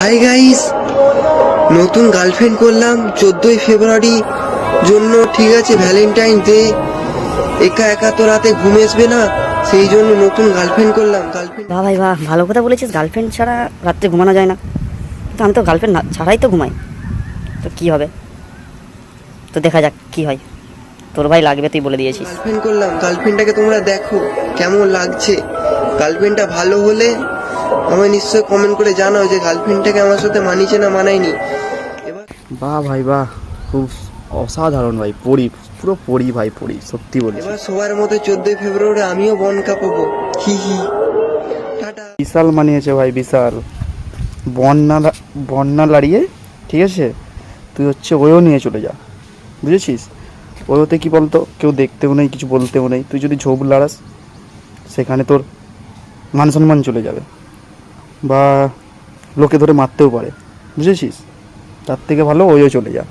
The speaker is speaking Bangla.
হাই গাইস নতুন গার্লফ্রেন্ড করলাম চোদ্দই ফেব্রুয়ারি জন্য ঠিক আছে ভ্যালেন্টাইন ডে একা একা তো রাতে ঘুম আসবে না সেই জন্য নতুন গার্লফ্রেন্ড করলাম। গার্লফ্রেন্ড বাহ ভাই বাহ ভালো কথা বলেছিস। গার্লফ্রেন্ড ছাড়া রাত্রে ঘুমানো যায় না। তো আমি তো গার্লফ্রেন্ড ছাড়াই তো ঘুমাই। তো কি হবে? তো দেখা যাক কি হয়। তোর ভাই লাগবে তুই বলে দিয়েছিস। গার্লফ্রেন্ড করলাম। গার্লফ্রেন্ডটাকে তোমরা দেখো কেমন লাগছে। গার্লফ্রেন্ডটা ভালো হলে আমায় নিশ্চয়ই কমেন্ট করে জানাও যে গার্লফ্রেন্ডটাকে আমার সাথে মানিয়েছে না মানায়নি। বাহ ভাই বাহ। খুব অসাধারণ ভাই পড়ি পুরো পড়ি ভাই পড়ি সত্যি বলছি। এবার সবার মতো চোদ্দই ফেব্রুয়ারি আমিও বন কাঁপাবো। হি হি। টাটা। বিশাল মানিয়েছে ভাই বিশাল। বন্যা বন্যা লাড়িয়ে ঠিক আছে? তুই হচ্ছে ওয়েও নিয়ে চলে যা। বুঝেছিস? ওয়েতে কি বলতো? কেউ দেখতেও নেই কিছু বলতেও নেই। তুই যদি ঝোপ লাড়াস সেখানে তোর মান সম্মান চলে যাবে। বা লোকে ধরে মারতেও পারে বুঝেছিস? তার থেকে ভালো ওইও চলে যা